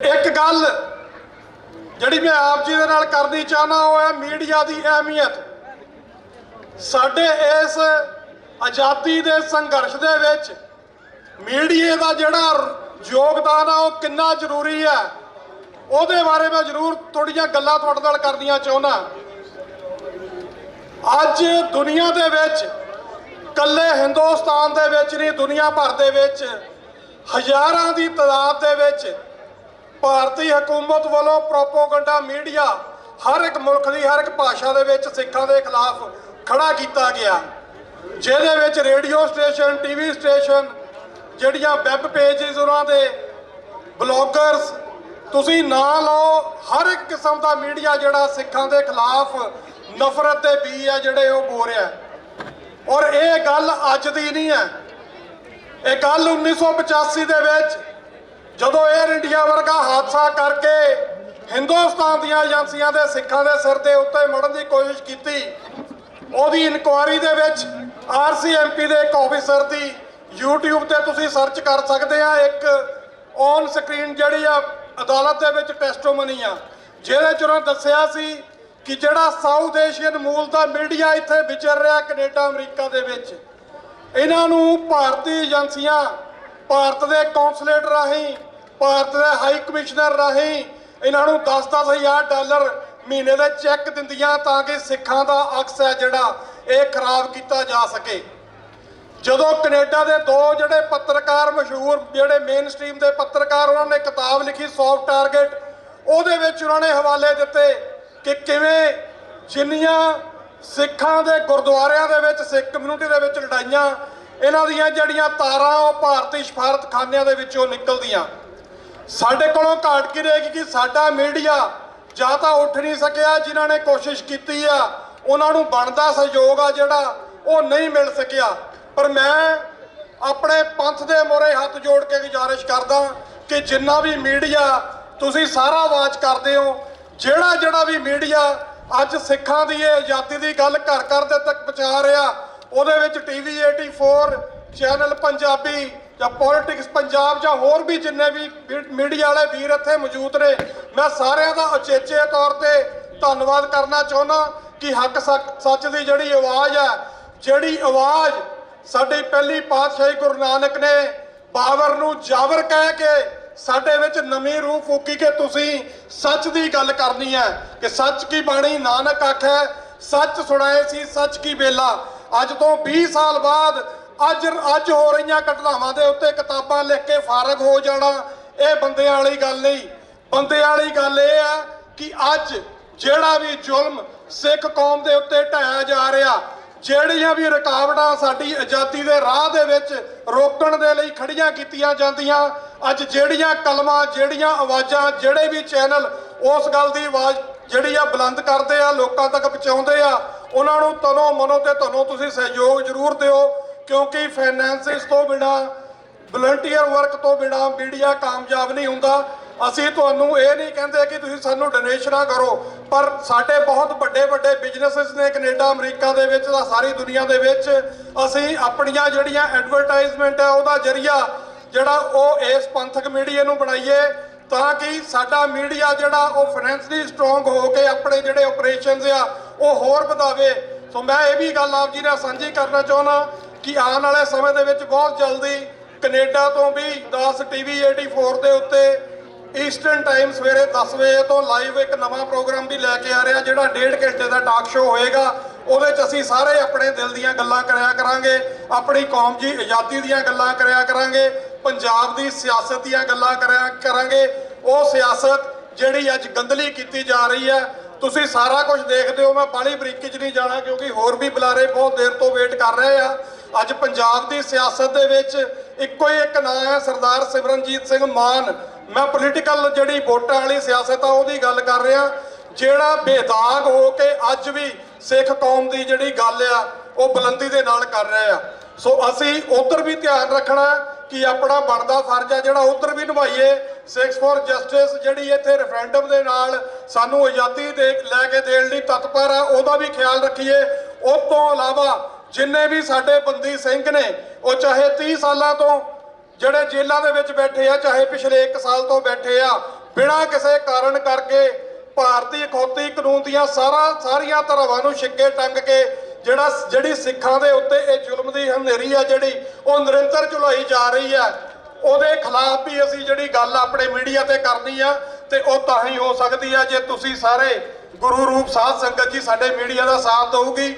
ਇੱਕ ਗੱਲ ਜਿਹੜੀ ਮੈਂ ਆਪ ਜੀ ਦੇ ਨਾਲ ਕਰਨੀ ਚਾਹਨਾ ਉਹ ਹੈ ਮੀਡੀਆ ਦੀ ਅਹਿਮੀਅਤ। ਸਾਡੇ ਇਸ ਆਜ਼ਾਦੀ ਦੇ ਸੰਘਰਸ਼ ਦੇ ਵਿੱਚ ਮੀਡੀਆ ਦਾ ਜਿਹੜਾ ਯੋਗਦਾਨ ਆ ਉਹ ਕਿੰਨਾ ਜ਼ਰੂਰੀ ਹੈ, ਉਹਦੇ ਬਾਰੇ ਮੈਂ ਜ਼ਰੂਰ ਥੋੜੀਆਂ ਗੱਲਾਂ ਤੁਹਾਡੇ ਨਾਲ ਕਰਨੀਆਂ ਚਾਹੁੰਦਾ। ਅੱਜ ਦੁਨੀਆ ਦੇ ਵਿੱਚ ਕੱਲੇ ਹਿੰਦੁਸਤਾਨ ਦੇ ਵਿੱਚ ਨਹੀਂ, ਦੁਨੀਆ ਭਰ ਦੇ ਵਿੱਚ ਹਜ਼ਾਰਾਂ ਦੀ ਤਾਦਾਦ ਦੇ ਵਿੱਚ ਭਾਰਤੀ ਹਕੂਮਤ ਵੱਲੋਂ ਪ੍ਰੋਪੋਗੰਡਾ ਮੀਡੀਆ ਹਰ ਇੱਕ ਮੁਲਕ ਦੀ, ਹਰ ਇੱਕ ਭਾਸ਼ਾ ਦੇ ਵਿੱਚ ਸਿੱਖਾਂ ਦੇ ਖਿਲਾਫ ਖੜਾ ਕੀਤਾ ਗਿਆ। ਜਿਹਦੇ ਵਿੱਚ ਰੇਡੀਓ ਸਟੇਸ਼ਨ, ਟੀਵੀ ਸਟੇਸ਼ਨ, ਜਿਹੜੀਆਂ ਵੈਬ ਪੇजेस ਉਹਨਾਂ ਦੇ ਬਲੌਗਰਸ, ਤੁਸੀਂ ਨਾਂ ਲਓ, ਹਰ ਇੱਕ ਕਿਸਮ ਦਾ ਮੀਡੀਆ ਜਿਹੜਾ ਸਿੱਖਾਂ ਦੇ ਖਿਲਾਫ ਨਫ਼ਰਤ ਦੇ ਬੀ ਆ ਜਿਹੜੇ ਉਹ ਬੋ ਰਿਹਾ ਔਰ ਇਹ ਗੱਲ ਅੱਜ ਦੀ ਨਹੀਂ ਹੈ। ਇਹ ਗੱਲ 1985 ਦੇ ਵਿੱਚ ਜਦੋਂ 에ਅਰ ਇੰਡੀਆ ਵਰਗਾ ਹਾਦਸਾ ਕਰਕੇ ਹਿੰਦੁਸਤਾਨ ਦੀਆਂ ਏਜੰਸੀਆਂ ਦੇ ਸਿੱਖਾਂ ਦੇ ਸਿਰ ਦੇ ਉੱਤੇ ਮੜਨ ਦੀ ਕੋਸ਼ਿਸ਼ ਕੀਤੀ, ਉਹਦੀ ਇਨਕੁਆਇਰੀ ਦੇ ਵਿੱਚ ਆਰਸੀਐਮਪੀ ਦੇ ਇੱਕ ਆਫੀਸਰ ਦੀ YouTube ਤੇ ਤੁਸੀਂ ਸਰਚ ਕਰ ਸਕਦੇ ਆ, ਇੱਕ ਔਨ ਸਕਰੀਨ ਜਿਹੜੀ ਆ, ਅਦਾਲਤ ਦੇ ਵਿੱਚ ਟੈਸਟੋਮਨੀ ਆ, ਜਿਹਦੇ ਚ ਉਹਨਾਂ ਦੱਸਿਆ ਸੀ ਕਿ ਜਿਹੜਾ ਸਾਊਥ ਏਸ਼ੀਅਨ ਮੂਲ ਦਾ ਮੀਡੀਆ ਇੱਥੇ ਵਿਚਰ ਰਿਹਾ ਕੈਨੇਡਾ, ਅਮਰੀਕਾ ਦੇ ਵਿੱਚ। ਇਹਨਾਂ ਨੂੰ ਭਾਰਤੀ ਏਜੰਸੀਆਂ, ਭਾਰਤ ਦੇ ਕੌਂਸਲੇਟ ਰਾਹੀਂ ਭਾਰਤ ਦੇ ਹਾਈ ਕਮਿਸ਼ਨਰ ਰਾਹੀਂ ਇਹਨਾਂ ਨੂੰ 10-10 ਹਜ਼ਾਰ ਡਾਲਰ ਮਹੀਨੇ ਦੇ ਚੈੱਕ ਦਿੰਦੀਆਂ ਤਾਂ ਕਿ ਸਿੱਖਾਂ ਦਾ ਅਕਸ ਹੈ ਜਿਹੜਾ ਇਹ ਖਰਾਬ ਕੀਤਾ ਜਾ ਸਕੇ। ਜਦੋਂ ਕੈਨੇਡਾ ਦੇ ਦੋ ਜਿਹੜੇ ਪੱਤਰਕਾਰ ਮਸ਼ਹੂਰ, ਜਿਹੜੇ ਮੇਨ ਸਟ੍ਰੀਮ ਦੇ ਪੱਤਰਕਾਰ ਉਹਨਾਂ ਨੇ ਕਿਤਾਬ ਲਿਖੀ ਸੌਫਟ ਟਾਰਗੇਟ ਉਹਦੇ ਵਿੱਚ ਉਹਨਾਂ ਨੇ ਹਵਾਲੇ ਦਿੱਤੇ ਕਿ ਕਿਵੇਂ ਜਿੰਨੀਆਂ ਸਿੱਖਾਂ ਦੇ ਗੁਰਦੁਆਰਿਆਂ ਦੇ ਵਿੱਚ, ਸਿੱਖ ਕਮਿਊਨਿਟੀ ਦੇ ਵਿੱਚ ਲੜਾਈਆਂ, ਇਹਨਾਂ ਦੀਆਂ ਜਿਹੜੀਆਂ ਤਾਰਾਂ ਉਹ ਭਾਰਤੀ ਸਫਾਰਤਖਾਨਿਆਂ ਦੇ ਵਿੱਚੋਂ ਨਿਕਲਦੀਆਂ। ਸਾਡੇ ਕੋਲੋਂ ਘਾਟ ਕੀ ਰਹੇਗੀ ਕਿ ਸਾਡਾ ਮੀਡੀਆ ਜਾਂ ਤਾਂ ਉੱਠ ਨਹੀਂ ਸਕਿਆ ਜਿਨ੍ਹਾਂ ਨੇ ਕੋਸ਼ਿਸ਼ ਕੀਤੀ ਆ। ਉਹਨਾਂ ਨੂੰ ਬਣਦਾ ਸਹਿਯੋਗ ਆ ਜਿਹੜਾ ਉਹ ਨਹੀਂ ਮਿਲ ਸਕਿਆ। ਪਰ ਮੈਂ ਆਪਣੇ ਪੰਥ ਦੇ ਮੋਰੇ ਹੱਥ ਜੋੜ ਕੇ ਗੁਜ਼ਾਰਿਸ਼ ਕਰਦਾ ਕਿ ਜਿੰਨਾ ਵੀ ਮੀਡੀਆ ਤੁਸੀਂ ਸਾਰਾ ਆਵਾਜ਼ ਕਰਦੇ ਹੋ, ਜਿਹੜਾ ਜਿਹੜਾ ਵੀ ਮੀਡੀਆ ਅੱਜ ਸਿੱਖਾਂ ਦੀ ਇਹ ਆਜ਼ਾਦੀ ਦੀ ਗੱਲ ਘਰ ਘਰ ਦੇ ਤੱਕ ਪਹੁੰਚਾ ਰਿਹਾ, ਉਹਦੇ ਵਿੱਚ ਟੀਵੀ 84 ਚੈਨਲ ਪੰਜਾਬੀ ਜਾਂ ਪੋਲਿਟਿਕਸ ਪੰਜਾਬ ਜਾਂ ਹੋਰ ਵੀ ਜਿੰਨੇ ਵੀ ਮੀਡੀਆ ਵਾਲੇ ਵੀਰ ਇੱਥੇ ਮੌਜੂਦ ਨੇ, ਮੈਂ ਸਾਰਿਆਂ ਦਾ ਉਚੇਚੇ ਤੌਰ ਤੇ ਧੰਨਵਾਦ ਕਰਨਾ ਚਾਹੁੰਦਾ ਕਿ ਹੱਕ ਸੱਚ ਦੀ ਜਿਹੜੀ ਆਵਾਜ਼ ਹੈ, ਜਿਹੜੀ ਆਵਾਜ਼ ਸਾਡੀ ਪਹਿਲੀ ਪਾਤਸ਼ਾਹੀ ਗੁਰੂ ਨਾਨਕ ਨੇ ਬਾਬਰ ਨੂੰ ਜਾਵਰ ਕਹਿ ਕੇ ਸਾਡੇ ਵਿੱਚ ਨਵੀਂ ਰੂਹ ਫੂਕੀ ਕਿ ਤੁਸੀਂ ਸੱਚ ਦੀ ਗੱਲ ਕਰਨੀ ਹੈ ਕਿ ਸੱਚ ਕੀ ਬਾਣੀ ਨਾਨਕ ਆਖੈ, ਸੱਚ ਸੁਣਾਏ ਸੀ, ਸੱਚ ਕੀ ਬੇਲਾ ਅੱਜ ਤੋਂ 20 ਸਾਲ ਬਾਅਦ ਅੱਜ ਅੱਜ ਹੋ ਰਹੀਆਂ ਘਟਨਾਵਾਂ ਦੇ ਉੱਤੇ ਕਿਤਾਬਾਂ ਲਿਖ ਕੇ ਫਾਰਗ ਹੋ ਜਾਣਾ, ਇਹ ਬੰਦਿਆਂ ਵਾਲੀ ਗੱਲ ਨਹੀਂ। ਬੰਦਿਆਂ ਵਾਲੀ ਗੱਲ ਇਹ ਆ ਕਿ ਅੱਜ ਜਿਹੜਾ ਵੀ ਜ਼ੁਲਮ ਸਿੱਖ ਕੌਮ ਦੇ ਉੱਤੇ ਢਾਇਆ ਜਾ ਰਿਹਾ, ਜਿਹੜੀਆਂ ਵੀ ਰੁਕਾਵਟਾਂ ਸਾਡੀ ਆਜ਼ਾਦੀ ਦੇ ਰਾਹ ਦੇ ਵਿੱਚ ਰੋਕਣ ਦੇ ਲਈ ਖੜੀਆਂ ਕੀਤੀਆਂ ਜਾਂਦੀਆਂ, ਅੱਜ ਜਿਹੜੀਆਂ ਕਲਮਾਂ, ਜਿਹੜੀਆਂ ਆਵਾਜ਼ਾਂ, ਜਿਹੜੇ ਵੀ ਚੈਨਲ ਉਸ ਗੱਲ ਦੀ ਆਵਾਜ਼ ਜਿਹੜੀ ਆ ਬੁਲੰਦ ਕਰਦੇ ਆ, ਲੋਕਾਂ ਤੱਕ ਪਹੁੰਚਾਉਂਦੇ ਆ, ਉਹਨਾਂ ਨੂੰ ਤਨੋਂ ਮਨੋਂ ਤੇ ਤੁਹਾਨੂੰ ਤੁਸੀਂ ਸਹਿਯੋਗ ਜ਼ਰੂਰ ਦਿਓ। ਕਿਉਂਕਿ ਫਾਈਨੈਂਸਿਸ ਤੋਂ ਬਿਨਾ ਵਲੰਟੀਅਰ ਵਰਕ ਤੋਂ ਬਿਨਾ ਮੀਡੀਆ ਕਾਮਯਾਬ ਨਹੀਂ ਹੁੰਦਾ। ਅਸੀਂ ਤੁਹਾਨੂੰ ਇਹ ਨਹੀਂ ਕਹਿੰਦੇ ਕਿ ਤੁਸੀਂ ਸਾਨੂੰ ਡੋਨੇਸ਼ਨਾਂ ਕਰੋ, ਪਰ ਸਾਡੇ ਬਹੁਤ ਵੱਡੇ ਵੱਡੇ ਬਿਜ਼ਨੈਸਸ ਨੇ ਕੈਨੇਡਾ, ਅਮਰੀਕਾ ਦੇ ਵਿੱਚ ਤਾਂ ਸਾਰੀ ਦੁਨੀਆ ਦੇ ਵਿੱਚ। ਅਸੀਂ ਆਪਣੀਆਂ ਜਿਹੜੀਆਂ ਐਡਵਰਟਾਈਜ਼ਮੈਂਟ ਹੈ, ਉਹਦਾ ਜਰੀਆ ਜਿਹੜਾ ਉਹ ਇਸ ਪੰਥਕ ਮੀਡੀਆ ਨੂੰ ਬਣਾਈਏ, ਤਾਂ ਕਿ ਸਾਡਾ ਮੀਡੀਆ ਜਿਹੜਾ ਉਹ ਫਾਈਨੈਂਸ਼ਲੀ ਸਟਰੋਂਗ ਹੋ ਕੇ ਆਪਣੇ ਜਿਹੜੇ ਆਪਰੇਸ਼ਨਸ ਆ, ਉਹ ਹੋਰ ਵਧਾਵੇ। ਸੋ ਮੈਂ ਇਹ ਵੀ ਗੱਲ ਆਪ ਜੀ ਨਾਲ ਸਾਂਝੀ ਕਰਨਾ ਚਾਹੁੰਦਾ ਕਿ ਆਉਣ ਵਾਲੇ ਸਮੇਂ ਦੇ ਵਿੱਚ ਬਹੁਤ ਜਲਦੀ ਕੈਨੇਡਾ ਤੋਂ ਵੀ 10 ਟੀਵੀ 84 ਦੇ ਉੱਤੇ ਈਸਟਰਨ ਟਾਈਮ ਸਵੇਰੇ 10 ਵਜੇ ਤੋਂ ਲਾਈਵ ਇੱਕ ਨਵਾਂ ਪ੍ਰੋਗਰਾਮ ਵੀ ਲੈ ਕੇ ਆ ਰਿਹਾ, ਜਿਹੜਾ ਡੇਢ ਘੰਟੇ ਦਾ ਟਾਕ ਸ਼ੋਅ ਹੋਏਗਾ। ਉਹਦੇ 'ਚ ਅਸੀਂ ਸਾਰੇ ਆਪਣੇ ਦਿਲ ਦੀਆਂ ਗੱਲਾਂ ਕਰਿਆ ਕਰਾਂਗੇ, ਆਪਣੀ ਕੌਮ ਦੀ ਆਜ਼ਾਦੀ ਦੀਆਂ ਗੱਲਾਂ ਕਰਿਆ ਕਰਾਂਗੇ, ਪੰਜਾਬ ਦੀ ਸਿਆਸਤ ਦੀਆਂ ਗੱਲਾਂ ਕਰਿਆ ਕਰਾਂਗੇ। ਉਹ ਸਿਆਸਤ ਜਿਹੜੀ ਅੱਜ ਗੰਦਲੀ ਕੀਤੀ ਜਾ ਰਹੀ ਹੈ, ਤੁਸੀਂ ਸਾਰਾ ਕੁਝ ਦੇਖਦੇ ਹੋ, ਮੈਂ ਬਾਲੀ ਬਰੀਕੀ 'ਚ ਨਹੀਂ ਜਾਣਾ, ਕਿਉਂਕਿ ਹੋਰ ਵੀ ਬੁਲਾਰੇ ਬਹੁਤ ਦੇਰ ਤੋਂ ਵੇਟ ਕਰ ਰਹੇ ਆ। ਅੱਜ ਪੰਜਾਬ ਦੀ ਸਿਆਸਤ ਦੇ ਵਿੱਚ ਇੱਕੋ ਹੀ ਇੱਕ ਨਾਂ ਹੈ ਸਰਦਾਰ ਸਿਮਰਨਜੀਤ ਸਿੰਘ ਮਾਨ। ਮੈਂ ਪੋਲੀਟੀਕਲ ਜਿਹੜੀ ਵੋਟਾਂ ਵਾਲੀ ਸਿਆਸਤ ਆ ਉਹਦੀ ਗੱਲ ਕਰ ਰਿਹਾ। ਜਿਹੜਾ ਬੇਦਾਗ ਹੋ ਕੇ ਅੱਜ ਵੀ ਸਿੱਖ ਕੌਮ ਦੀ ਜਿਹੜੀ ਗੱਲ ਆ, ਉਹ ਬੁਲੰਦੀ ਦੇ ਨਾਲ ਕਰ ਰਹੇ ਆ। ਸੋ ਅਸੀਂ ਉਧਰ ਵੀ ਧਿਆਨ ਰੱਖਣਾ ਕਿ ਆਪਣਾ ਬਣਦਾ ਫਰਜ਼ ਆ ਜਿਹੜਾ ਉਧਰ ਵੀ ਨਿਭਾਈਏ। 6 ਫੋਰ ਜਸਟਿਸ ਜਿਹੜੀ ਇੱਥੇ ਰੈਫਰੈਂਡਮ ਦੇ ਨਾਲ ਸਾਨੂੰ ਆਜ਼ਾਦੀ ਦੇ ਲੈ ਕੇ ਦੇਣ ਲਈ ਤਤਪਰ ਆ, ਉਹਦਾ ਵੀ ਖਿਆਲ ਰੱਖੀਏ। ਉਸ ਤੋਂ ਇਲਾਵਾ ਜਿੰਨੇ ਵੀ ਸਾਡੇ ਬੰਦੀ ਸਿੰਘ ਨੇ, ਉਹ ਚਾਹੇ 30 ਸਾਲਾਂ ਤੋਂ ਜਿਹੜੇ ਜੇਲ੍ਹਾਂ ਦੇ ਵਿੱਚ ਬੈਠੇ ਆ, ਚਾਹੇ ਪਿਛਲੇ 1 ਸਾਲ ਤੋਂ ਬੈਠੇ ਆ, ਬਿਨਾਂ ਕਿਸੇ ਕਾਰਨ ਕਰਕੇ ਭਾਰਤੀ ਅਖੌਤੀ ਕਾਨੂੰਨ ਦੀਆਂ ਸਾਰਾ, ਸਾਰੀਆਂ ਧਾਰਾਵਾਂ ਨੂੰ ਛਿੱਕੇ ਟੰਗ ਕੇ ਜਿਹੜਾ ਜਿਹੜੀ ਸਿੱਖਾਂ ਦੇ ਉੱਤੇ ਇਹ ਜ਼ੁਲਮ ਦੀ ਹਨੇਰੀ ਆ ਜਿਹੜੀ ਉਹ ਨਿਰੰਤਰ ਝੁਲਾਈ ਜਾ ਰਹੀ ਆ, ਉਹਦੇ ਖਿਲਾਫ ਵੀ ਅਸੀਂ ਜਿਹੜੀ ਗੱਲ ਆਪਣੇ ਮੀਡੀਆ ਤੇ ਕਰਨੀ ਆ, ਤੇ ਉਹ ਤਾਂ ਹੀ ਹੋ ਸਕਦੀ ਆ ਜੇ ਤੁਸੀਂ ਸਾਰੇ ਗੁਰੂ ਰੂਪ ਸਾਧ ਸੰਗਤ ਜੀ ਸਾਡੇ ਮੀਡੀਆ ਦਾ ਸਾਥ ਦਊਗੀ।